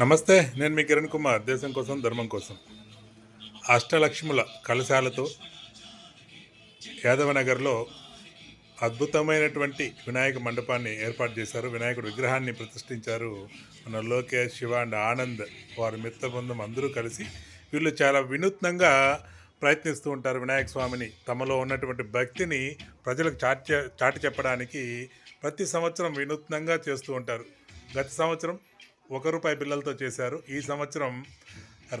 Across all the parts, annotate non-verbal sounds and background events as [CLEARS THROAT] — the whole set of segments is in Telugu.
నమస్తే నేను మీ కిరణ్ కుమార్ దేశం కోసం ధర్మం కోసం. అష్టలక్ష్ముల కలశాలతో యాదవనగర్లో అద్భుతమైనటువంటి వినాయక మండపాన్ని ఏర్పాటు చేశారు. వినాయకుడు విగ్రహాన్ని ప్రతిష్ఠించారు మన లోకేష్ శివ అండ్ ఆనంద్ వారి మిత్ర బృందం అందరూ కలిసి. వీళ్ళు చాలా వినూత్నంగా ప్రయత్నిస్తూ ఉంటారు వినాయక స్వామిని. తమలో ఉన్నటువంటి భక్తిని ప్రజలకు చాటి చాటి చెప్పడానికి ప్రతి సంవత్సరం వినూత్నంగా చేస్తూ ఉంటారు. గత సంవత్సరం ఒక రూపాయి బిల్లలతో చేశారు. ఈ సంవత్సరం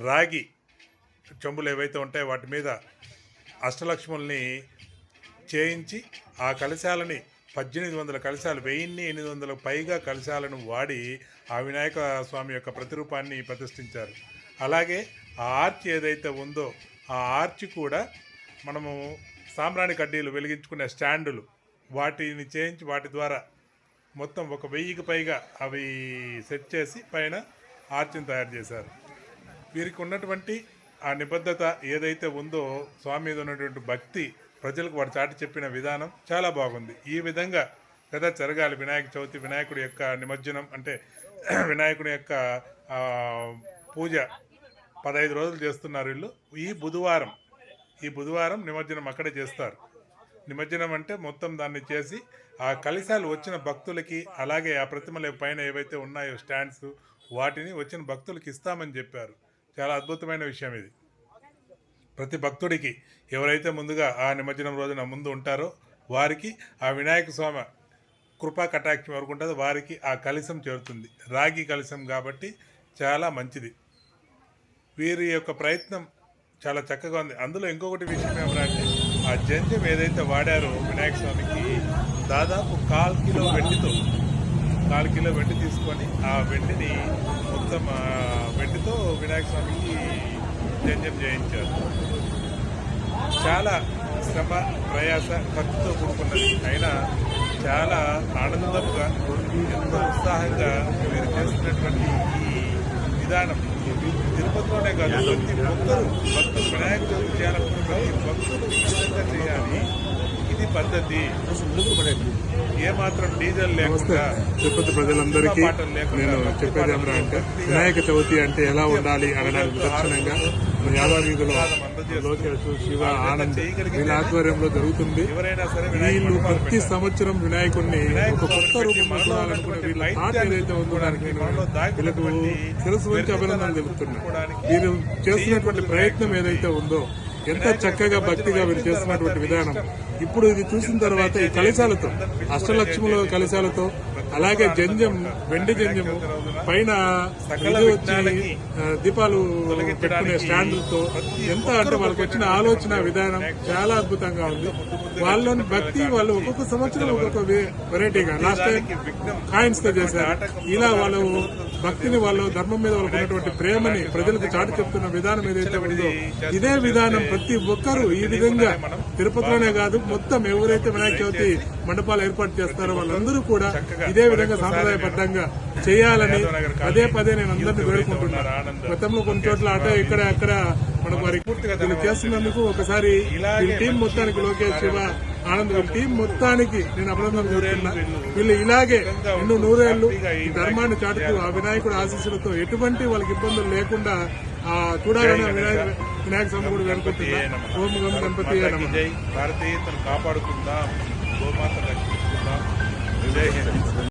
రాగి చెంబులు ఏవైతే ఉంటాయో వాటి మీద అష్టలక్ష్ముల్ని చేయించి ఆ కలశాలని పద్దెనిమిది వందల కలశాలు వెయ్యిన్ని ఎనిమిది వందల పైగా కలశాలను వాడి ఆ వినాయక స్వామి యొక్క ప్రతిరూపాన్ని ప్రతిష్ఠించారు. అలాగే ఆ ఆర్చ్ ఏదైతే ఉందో ఆ ఆర్చ్ కూడా మనము సాంబ్రాణి కడ్డీలు వెలిగించుకునే స్టాండులు. వాటిని చేయించి వాటి ద్వారా మొత్తం ఒక వెయ్యికి పైగా అవి సెట్ చేసి పైన ఆర్చిని తయారు చేశారు. వీరికి ఉన్నటువంటి ఆ నిబద్ధత ఏదైతే ఉందో స్వామి మీద ఉన్నటువంటి భక్తి ప్రజలకు వాడు చాటి చెప్పిన విధానం చాలా బాగుంది. ఈ విధంగా కదా జరగాలి వినాయక చవితి వినాయకుడి యొక్క నిమజ్జనం అంటే [CLEARS THROAT] వినాయకుడి యొక్క పూజ పదహైదు రోజులు చేస్తున్నారు వీళ్ళు. ఈ బుధవారం ఈ బుధవారం నిమజ్జనం అక్కడే చేస్తారు. నిమజ్జనం అంటే మొత్తం దాన్ని చేసి ఆ కలిశాలు వచ్చిన భక్తులకి అలాగే ఆ ప్రతిమల పైన ఏవైతే ఉన్నాయో స్టాండ్స్ వాటిని వచ్చిన భక్తులకి ఇస్తామని చెప్పారు. చాలా అద్భుతమైన విషయం ఇది. ప్రతి భక్తుడికి ఎవరైతే ముందుగా ఆ నిమజ్జనం రోజున ముందు ఉంటారో వారికి ఆ వినాయక స్వామి కృపా కటాక్షం వరకు ఉంటుందో వారికి ఆ కలశం చేరుతుంది. రాగి కలశం కాబట్టి చాలా మంచిది. వీరి యొక్క ప్రయత్నం చాలా చక్కగా ఉంది. అందులో ఇంకొకటి విషయం ఏమనంటే ఆ జంజం ఏదైతే వాడారో వినాయక స్వామికి దాదాపు కాల్ కిలో వెండితో కాల్ కిలో వెండి తీసుకొని ఆ వెండిని మొత్తం వెండితో వినాయక స్వామికి జంజం చేయించారు. చాలా శ్రమ ప్రయాస ఖర్చుతో కూడుకున్నది. అయినా చాలా ఆనందంగా ఎంతో ఉత్సాహంగా మీరు చేస్తున్నటువంటి ఈ విధానం. తిరుపతిలోనే కాదు ప్రతి ఒక్కరు భక్తులు వినాయక చవితి చేయాలనుకున్న ప్రతి భక్తులు విధంగా చేయాలి. ఇది పద్ధతి. ఏ మాత్రం డీజిల్ లేకుండా తిరుపతి ప్రజలందరికీ నేను చెప్పేది ఏమరా అంటే వినాయక చవితి అంటే ఎలా ఉండాలి అనడానికి నిదర్శనంగా మన యాదవ వీధిలో లోకేష్ శివ ఆనంద్ వీళ్ళ ఆధ్వర్యంలో జరుగుతుంది. వీళ్ళు ప్రతి సంవత్సరం వినాయకుడిని ఒక కొత్త రూపంలో చూడాలనుకునే వీళ్ళ థాట్ ఏదైతే ఉందో దానికి నేను వీళ్ళకు శిరస్సు వంచి అభినందనలు తెలుపుతున్నా వీరు చేస్తున్నటువంటి ప్రయత్నం ఏదైతే ఉందో ఎంత చక్కగా భక్తిగా వీరు చేస్తున్నటువంటి విధానం. ఇప్పుడు ఇది చూసిన తర్వాత ఈ కలశాలతో అష్టలక్ష్ముల కలశాలతో అలాగే జంజం వెండి జంజము పైన దీపాలు పెట్టుకునే స్టాండ్లతో ఎంత అంటే వాళ్ళకి వచ్చిన ఆలోచన విధానం చాలా అద్భుతంగా ఉంది. వాళ్ళని భక్తి వాళ్ళు ఒక్కొక్క సంవత్సరం ఒక్కొక్క వెరైటీగా లాస్ట్ టైం కాయిన్స్తో చేశారు. ఇలా వాళ్ళు భక్తిని వాళ్ళు ధర్మం మీద వాళ్ళకు ఉన్నటువంటి ప్రేమని ప్రజలకు చాటి చెప్తున్న విధానం ఏదైతే ఉందో ఇదే విధానం ప్రతి ఒక్కరూ ఈ విధంగా తిరుపతిలోనే కాదు మొత్తం ఎవరైతే వినాయక చవితి మండపాలు ఏర్పాటు చేస్తారో వాళ్ళందరూ కూడా ఇదే విధంగా సాంప్రదాయబద్ధంగా చేయాలని పదే పదే నేను అందరినీ వేడుకుంటున్నాను గతంలో కొన్ని చోట్ల అటే ఇక్కడ అక్కడ మనకు వారి వీళ్ళు చేస్తున్నందుకు ఒకసారి టీం మొత్తానికి లోకేష్ శివ ఆనంద్ టీం మొత్తానికి నేను అభినందన చేస్తున్నా వీళ్ళు ఇలాగే ఎన్నో నూరేళ్ళు ఈ ధర్మాన్ని చాటుతూ ఆ వినాయకుడి ఆశీస్సులతో ఎటువంటి వాళ్ళకి ఇబ్బందులు లేకుండా చూడాలని వినాయక వినాయక స్వామి కూడా వేడుకుంటున్నా ఓం గం గణపతి జై. భారతీయతను కాపాడుకుందాం. గోమాత జై హింద్.